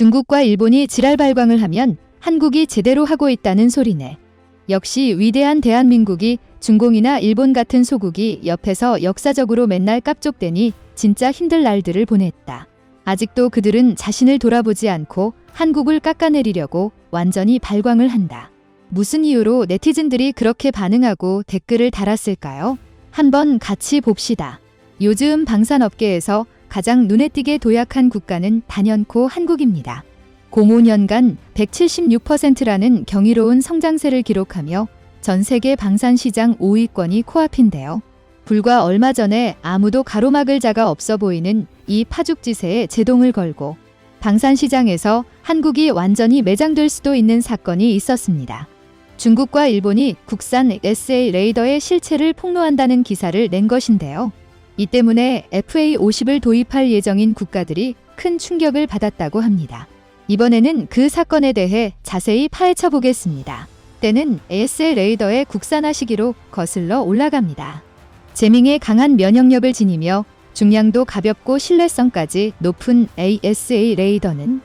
중국과 일본이 지랄 발광을 하면 한국이 제대로 하고 있다는 소리네. 역시 위대한 대한민국이 중공이나 일본 같은 소국이 옆에서 역사적으로 맨날 깝족대니 진짜 힘들 날들을 보냈다. 아직도 그들은 자신을 돌아보지 않고 한국을 깎아내리려고 완전히 발광을 한다. 무슨 이유로 네티즌들이 그렇게 반응하고 댓글을 달았을까요? 한번 같이 봅시다. 요즘 방산업계에서 가장 눈에 띄게 도약한 국가는 단연코 한국입니다. 05년간 176%라는 경이로운 성장세를 기록하며 전 세계 방산 시장 5위권이 코앞인데요. 불과 얼마 전에 아무도 가로막을 자가 없어 보이는 이 파죽지세에 제동을 걸고 방산 시장에서 한국이 완전히 매장될 수도 있는 사건이 있었습니다. 중국과 일본이 국산 SA 레이더의 실체를 폭로한다는 기사를 낸 것인데요. 이 때문에 FA50을 도입할 예정인 국가들이 큰 충격을 받았다고 합니다. 이번에는 그 사건에 대해 자세히 파헤쳐 보겠습니다. 때는 ASL 레이더의 국산화 시기로 거슬러 올라갑니다. 제밍의 강한 면역력을 지니며 중량도 가볍고 신뢰성까지 높은 ASA 레이더는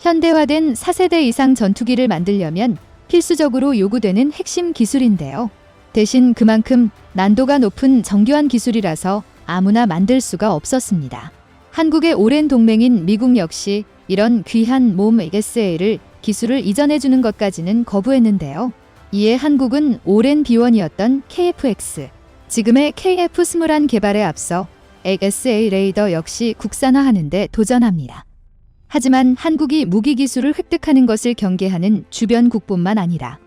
현대화된 4세대 이상 전투기를 만들려면 필수적으로 요구되는 핵심 기술인데요. 대신 그만큼 난도가 높은 정교한 기술이라서 아무나 만들 수가 없었습니다. 한국의 오랜 동맹인 미국 역시 이런 귀한 몸 SA를 기술을 이전해 주는 것까지는 거부했는데요. 이에 한국은 오랜 비원이었던 KFX, 지금의 KF-21 개발에 앞서 SA 레이더 역시 국산화하는데 도전합니다. 하지만 한국이 무기 기술을 획득하는 것을 경계하는 주변국뿐만 아니라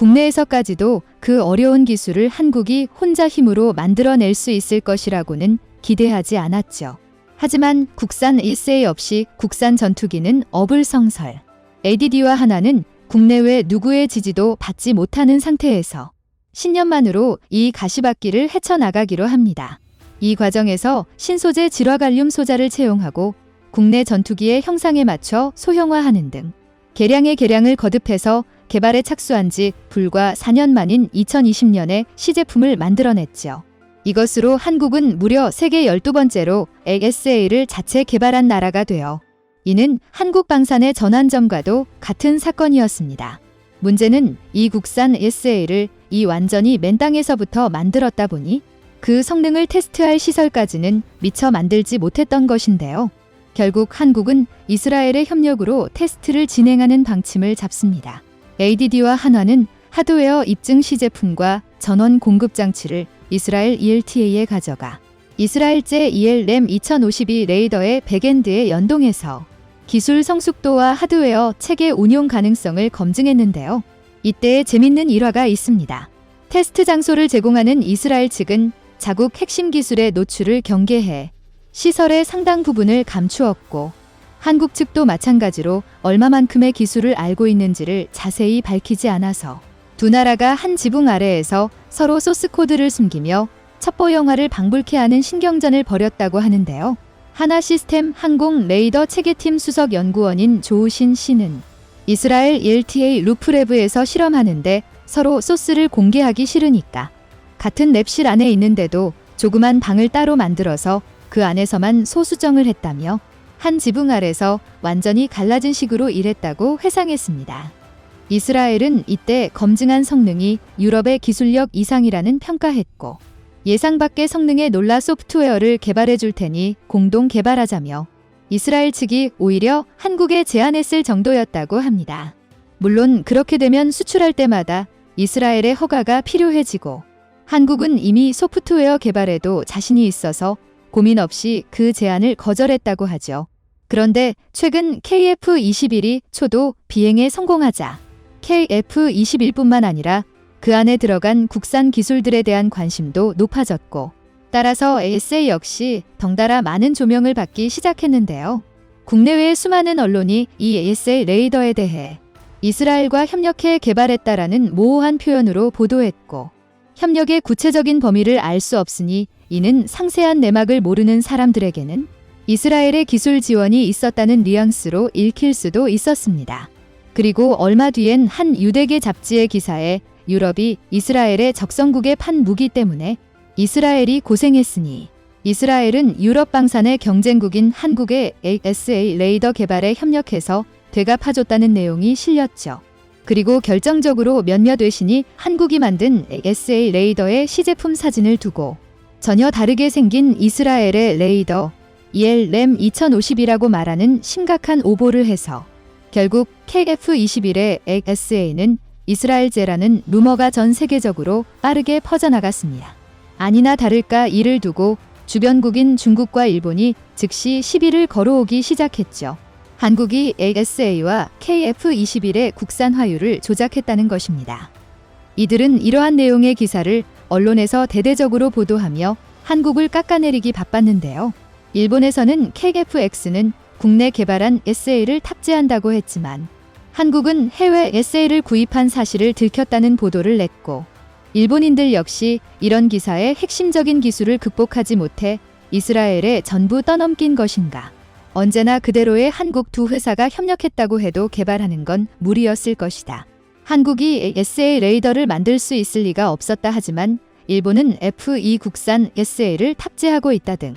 국내에서까지도 그 어려운 기술을 한국이 혼자 힘으로 만들어낼 수 있을 것이라고는 기대하지 않았죠. 하지만 국산 SA 없이 국산 전투기는 어불성설. ADD와 하나는 국내외 누구의 지지도 받지 못하는 상태에서 10년만으로 이 가시밭길을 헤쳐나가기로 합니다. 이 과정에서 신소재 질화갈륨 소자를 채용하고 국내 전투기의 형상에 맞춰 소형화하는 등 개량의 개량을 거듭해서 개발에 착수한 지 불과 4년 만인 2020년에 시제품을 만들어냈죠. 이것으로 한국은 무려 세계 12번째로 ASA를 자체 개발한 나라가 되어 이는 한국 방산의 전환점과도 같은 사건이었습니다. 문제는 이 국산 SA를 이 완전히 맨 땅에서부터 만들었다 보니 그 성능을 테스트할 시설까지는 미처 만들지 못했던 것인데요. 결국 한국은 이스라엘의 협력으로 테스트를 진행하는 방침을 잡습니다. ADD와 한화는 하드웨어 입증 시제품과 전원 공급 장치를 이스라엘 ELTA에 가져가 이스라엘제 ELM 2052 레이더의 백엔드에 연동해서 기술 성숙도와 하드웨어 체계 운용 가능성을 검증했는데요. 이때 재밌는 일화가 있습니다. 테스트 장소를 제공하는 이스라엘 측은 자국 핵심 기술의 노출을 경계해 시설의 상당 부분을 감추었고 한국 측도 마찬가지로 얼마만큼의 기술을 알고 있는지를 자세히 밝히지 않아서 두 나라가 한 지붕 아래에서 서로 소스 코드를 숨기며 첩보 영화를 방불케 하는 신경전을 벌였다고 하는데요. 하나 시스템 항공 레이더 체계팀 수석 연구원인 조우신 씨는 이스라엘 ELTA 루프레브에서 실험하는데 서로 소스를 공개하기 싫으니까 같은 랩실 안에 있는데도 조그만 방을 따로 만들어서 그 안에서만 소수정을 했다며 한 지붕 아래서 완전히 갈라진 식으로 일했다고 회상했습니다. 이스라엘은 이때 검증한 성능이 유럽의 기술력 이상이라는 평가했고 예상 밖의 성능에 놀라 소프트웨어를 개발해 줄 테니 공동 개발하자며 이스라엘 측이 오히려 한국에 제안했을 정도였다고 합니다. 물론 그렇게 되면 수출할 때마다 이스라엘의 허가가 필요해지고 한국은 이미 소프트웨어 개발에도 자신이 있어서 고민 없이 그 제안을 거절했다고 하죠. 그런데 최근 KF-21이 초도 비행에 성공하자 KF-21뿐만 아니라 그 안에 들어간 국산 기술들에 대한 관심도 높아졌고 따라서 ASA 역시 덩달아 많은 조명을 받기 시작했는데요. 국내외의 수많은 언론이 이 ASA 레이더에 대해 이스라엘과 협력해 개발했다라는 모호한 표현으로 보도했고 협력의 구체적인 범위를 알 수 없으니 이는 상세한 내막을 모르는 사람들에게는 이스라엘의 기술 지원이 있었다는 뉘앙스로 읽힐 수도 있었습니다. 그리고 얼마 뒤엔 한 유대계 잡지의 기사에 유럽이 이스라엘의 적성국에 판 무기 때문에 이스라엘이 고생했으니 이스라엘은 유럽 방산의 경쟁국인 한국의 ASA 레이더 개발에 협력해서 되갚아줬다는 내용이 실렸죠. 그리고 결정적으로 몇몇 외신이 한국이 만든 SA 레이더의 시제품 사진을 두고 전혀 다르게 생긴 이스라엘의 레이더 ELRAM 2050이라고 말하는 심각한 오보를 해서 결국 KF-21의 SA는 이스라엘제라는 루머가 전 세계적으로 빠르게 퍼져나갔습니다. 아니나 다를까 이를 두고 주변국인 중국과 일본이 즉시 시비를 걸어오기 시작했죠. 한국이 ASA와 KF-21의 국산 화율을 조작했다는 것입니다. 이들은 이러한 내용의 기사를 언론에서 대대적으로 보도하며 한국을 깎아내리기 바빴는데요. 일본에서는 KFX는 국내 개발한 SA를 탑재한다고 했지만 한국은 해외 SA를 구입한 사실을 들켰다는 보도를 냈고 일본인들 역시 이런 기사의 핵심적인 기술을 극복하지 못해 이스라엘에 전부 떠넘긴 것인가. 언제나 그대로의 한국 두 회사가 협력했다고 해도 개발하는 건 무리였을 것이다. 한국이 SA 레이더를 만들 수 있을 리가 없었다 하지만 일본은 F2 국산 SA를 탑재하고 있다 등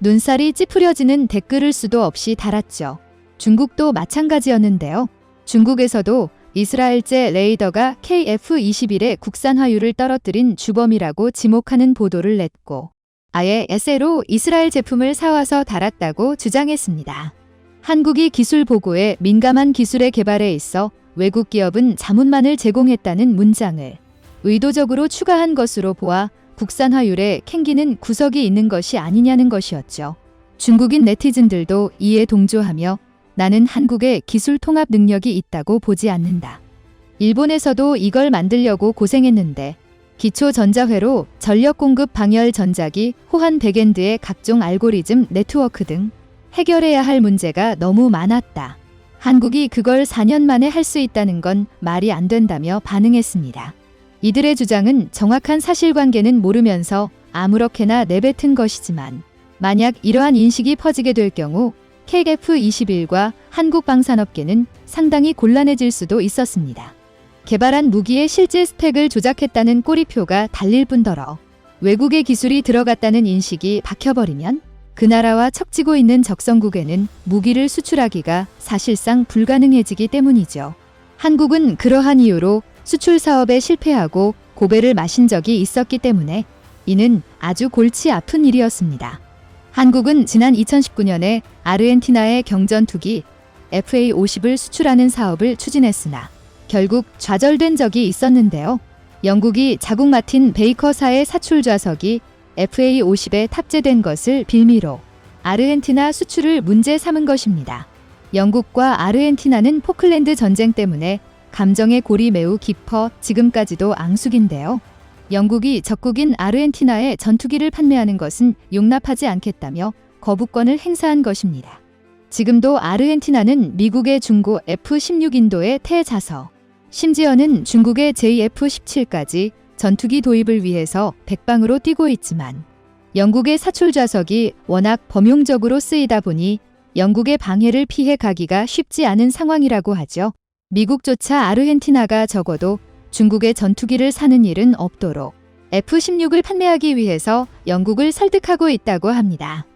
눈살이 찌푸려지는 댓글을 수도 없이 달았죠. 중국도 마찬가지였는데요. 중국에서도 이스라엘제 레이더가 KF-21의 국산 화율을 떨어뜨린 주범이라고 지목하는 보도를 냈고 아예 에세로 이스라엘 제품을 사와서 달았다고 주장했습니다. 한국이 기술 보고에 민감한 기술의 개발에 있어 외국 기업은 자문만을 제공했다는 문장을 의도적으로 추가한 것으로 보아 국산 화율에 캥기는 구석이 있는 것이 아니냐는 것이었죠. 중국인 네티즌들도 이에 동조하며 나는 한국의 기술 통합 능력이 있다고 보지 않는다. 일본에서도 이걸 만들려고 고생했는데 기초 전자회로 전력 공급 방열 전자기, 호환 백엔드의 각종 알고리즘 네트워크 등 해결해야 할 문제가 너무 많았다. 한국이 그걸 4년 만에 할 수 있다는 건 말이 안 된다며 반응했습니다. 이들의 주장은 정확한 사실관계는 모르면서 아무렇게나 내뱉은 것이지만 만약 이러한 인식이 퍼지게 될 경우 KF-21과 한국 방산업계는 상당히 곤란해질 수도 있었습니다. 개발한 무기의 실제 스펙을 조작했다는 꼬리표가 달릴 뿐더러 외국의 기술이 들어갔다는 인식이 박혀버리면 그 나라와 척지고 있는 적성국에는 무기를 수출하기가 사실상 불가능해지기 때문이죠. 한국은 그러한 이유로 수출 사업에 실패하고 고배를 마신 적이 있었기 때문에 이는 아주 골치 아픈 일이었습니다. 한국은 지난 2019년에 아르헨티나의 경전 투기 FA-50을 수출하는 사업을 추진했으나 결국 좌절된 적이 있었는데요. 영국이 자국 마틴 베이커사의 사출 좌석이 FA-50에 탑재된 것을 빌미로 아르헨티나 수출을 문제 삼은 것입니다. 영국과 아르헨티나는 포클랜드 전쟁 때문에 감정의 골이 매우 깊어 지금까지도 앙숙인데요. 영국이 적국인 아르헨티나에 전투기를 판매하는 것은 용납하지 않겠다며 거부권을 행사한 것입니다. 지금도 아르헨티나는 미국의 중고 F-16 인도의 태자서, 심지어는 중국의 JF-17까지 전투기 도입을 위해서 백방으로 뛰고 있지만 영국의 사출 좌석이 워낙 범용적으로 쓰이다 보니 영국의 방해를 피해 가기가 쉽지 않은 상황이라고 하죠. 미국조차 아르헨티나가 적어도 중국의 전투기를 사는 일은 없도록 F-16을 판매하기 위해서 영국을 설득하고 있다고 합니다.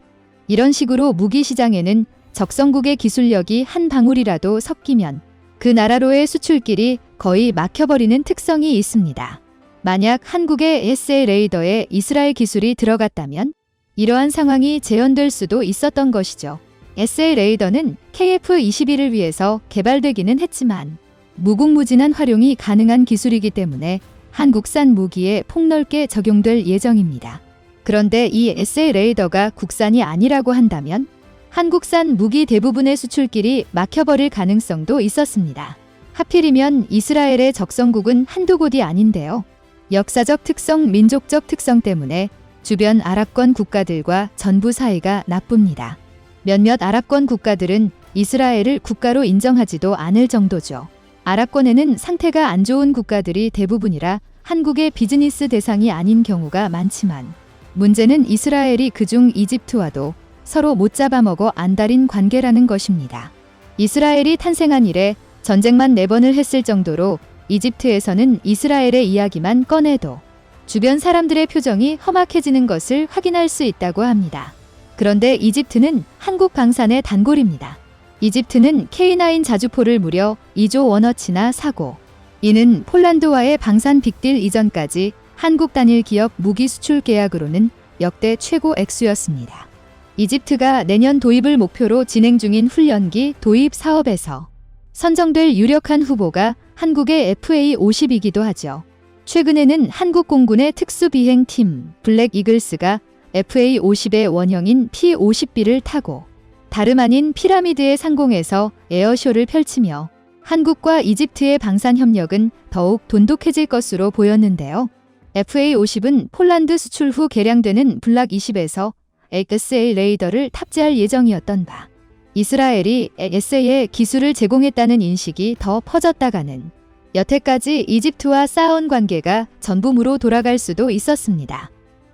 이런 식으로 무기 시장에는 적성국의 기술력이 한 방울이라도 섞이면 그 나라로의 수출길이 거의 막혀버리는 특성이 있습니다. 만약 한국의 SA 레이더에 이스라엘 기술이 들어갔다면 이러한 상황이 재현될 수도 있었던 것이죠. SA 레이더는 KF-21을 위해서 개발되기는 했지만 무궁무진한 활용이 가능한 기술이기 때문에 한국산 무기에 폭넓게 적용될 예정입니다. 그런데 이 SA 레이더가 국산이 아니라고 한다면 한국산 무기 대부분의 수출길이 막혀버릴 가능성도 있었습니다. 하필이면 이스라엘의 적성국은 한두 곳이 아닌데요. 역사적 특성, 민족적 특성 때문에 주변 아랍권 국가들과 전부 사이가 나쁩니다. 몇몇 아랍권 국가들은 이스라엘을 국가로 인정하지도 않을 정도죠. 아랍권에는 상태가 안 좋은 국가들이 대부분이라 한국의 비즈니스 대상이 아닌 경우가 많지만 문제는 이스라엘이 그중 이집트와도 서로 못 잡아먹어 안달인 관계라는 것입니다. 이스라엘이 탄생한 이래 전쟁만 네 번을 했을 정도로 이집트에서는 이스라엘의 이야기만 꺼내도 주변 사람들의 표정이 험악해지는 것을 확인할 수 있다고 합니다. 그런데 이집트는 한국 방산의 단골입니다. 이집트는 K9 자주포를 무려 2조 원어치나 사고 이는 폴란드와의 방산 빅딜 이전까지 한국 단일 기업 무기 수출 계약으로는 역대 최고 액수였습니다. 이집트가 내년 도입을 목표로 진행 중인 훈련기 도입 사업에서 선정될 유력한 후보가 한국의 FA-50이기도 하죠. 최근에는 한국 공군의 특수비행팀 블랙 이글스가 FA-50의 원형인 P-50B를 타고 다름 아닌 피라미드의 상공에서 에어쇼를 펼치며 한국과 이집트의 방산 협력은 더욱 돈독해질 것으로 보였는데요. FA-50은 폴란드 수출 후 개량되는 블락 20에서 XA 레이더를 탑재할 예정이었던 바 이스라엘이 SA에 기술을 제공했다는 인식이 더 퍼졌다가는 여태까지 이집트와 쌓아온 관계가 전붐으로 돌아갈 수도 있었습니다.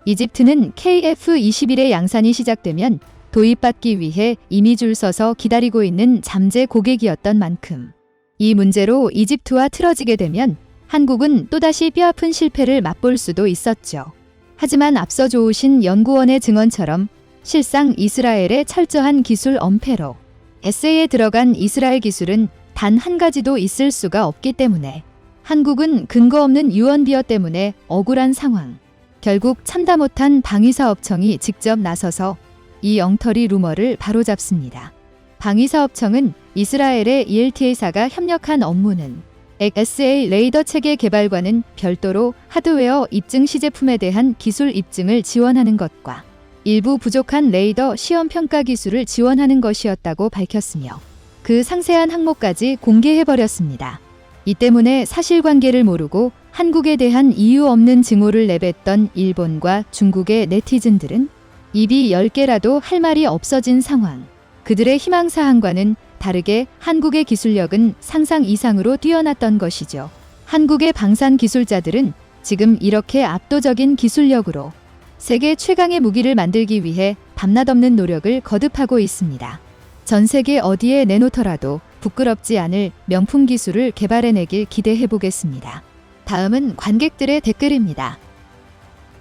이집트는 KF-21의 양산이 시작되면 도입받기 위해 이미 줄 서서 기다리고 있는 잠재 고객이었던 만큼 이 문제로 이집트와 틀어지게 되면 한국은 또다시 뼈아픈 실패를 맛볼 수도 있었죠. 하지만 앞서 좋으신 연구원의 증언처럼 실상 이스라엘의 철저한 기술 엄폐로 에세이에 들어간 이스라엘 기술은 단 한 가지도 있을 수가 없기 때문에 한국은 근거 없는 유언비어 때문에 억울한 상황. 결국 참다 못한 방위사업청이 직접 나서서 이 엉터리 루머를 바로잡습니다. 방위사업청은 이스라엘의 ELTA사가 협력한 업무는 SA 레이더 체계 개발과는 별도로 하드웨어 입증 시제품에 대한 기술 입증을 지원하는 것과 일부 부족한 레이더 시험 평가 기술을 지원하는 것이었다고 밝혔으며 그 상세한 항목까지 공개해버렸습니다. 이 때문에 사실관계를 모르고 한국에 대한 이유 없는 증오를 내뱉던 일본과 중국의 네티즌들은 입이 10개라도 할 말이 없어진 상황. 그들의 희망사항과는 다르게 한국의 기술력은 상상 이상으로 뛰어났던 것이죠. 한국의 방산 기술자들은 지금 이렇게 압도적인 기술력으로 세계 최강의 무기를 만들기 위해 밤낮 없는 노력을 거듭하고 있습니다. 전 세계 어디에 내놓더라도 부끄럽지 않을 명품 기술을 개발해내길 기대해 보겠습니다. 다음은 관객들의 댓글입니다.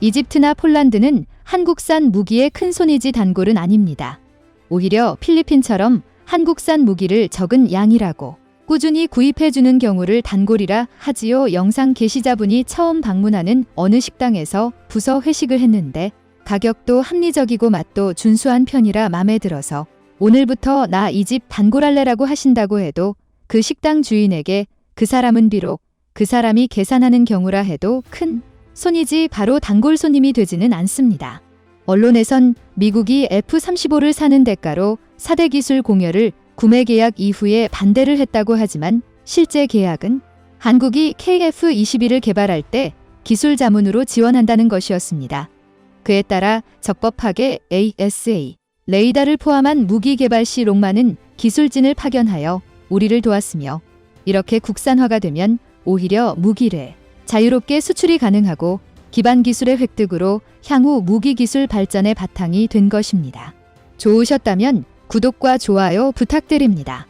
이집트나 폴란드는 한국산 무기의 큰 손이지 단골은 아닙니다. 오히려 필리핀처럼 한국산 무기를 적은 양이라고 꾸준히 구입해주는 경우를 단골이라 하지요. 영상 게시자분이 처음 방문하는 어느 식당에서 부서 회식을 했는데 가격도 합리적이고 맛도 준수한 편이라 마음에 들어서 오늘부터 나 이 집 단골할래라고 하신다고 해도 그 식당 주인에게 그 사람은 비록 그 사람이 계산하는 경우라 해도 큰 손이지 바로 단골 손님이 되지는 않습니다. 언론에선 미국이 F-35를 사는 대가로 4대 기술 공여를 구매 계약 이후에 반대를 했다고 하지만 실제 계약은 한국이 KF-21을 개발할 때 기술 자문으로 지원한다는 것이었습니다. 그에 따라 적법하게 ASA, 레이더를 포함한 무기 개발 시 롱마는 기술진을 파견하여 우리를 도왔으며 이렇게 국산화가 되면 오히려 무기를 자유롭게 수출이 가능하고 기반 기술의 획득으로 향후 무기 기술 발전의 바탕이 된 것입니다. 좋으셨다면 구독과 좋아요 부탁드립니다.